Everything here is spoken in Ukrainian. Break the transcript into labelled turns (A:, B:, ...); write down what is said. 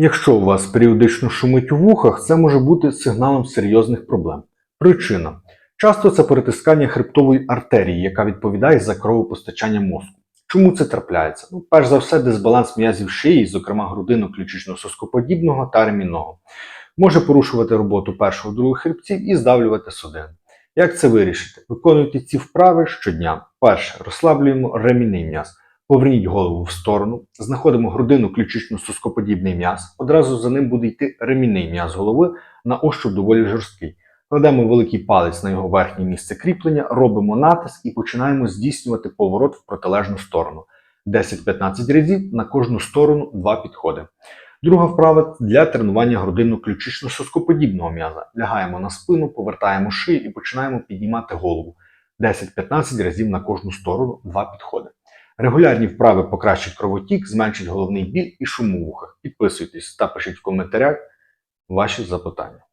A: Якщо у вас періодично шумить у вухах, це може бути сигналом серйозних проблем. Причина. Часто це перетискання хребтової артерії, яка відповідає за кровопостачання мозку. Чому це трапляється? Ну, перш за все, дисбаланс м'язів шиї, зокрема грудино-ключично-соскоподібного та ремінного, може порушувати роботу першого другого хребців і здавлювати судини. Як це вирішити? Виконуйте ці вправи щодня. Перше, розслаблюємо ремінний м'яз. Поверніть голову в сторону, знаходимо грудину ключично-соскоподібний м'яз. Одразу за ним буде йти ремінний м'яз голови на ощуп доволі жорсткий. Кладемо великий палець на його верхнє місце кріплення, робимо натиск і починаємо здійснювати поворот в протилежну сторону. 10-15 разів на кожну сторону два підходи. Друга вправа для тренування грудинно-ключично-соскоподібного м'яза. Лягаємо на спину, повертаємо шию і починаємо піднімати голову. 10-15 разів на кожну сторону два підходи. Регулярні вправи покращать кровотік, зменшать головний біль і шум у вухах. Підписуйтесь та пишіть в коментарях ваші запитання.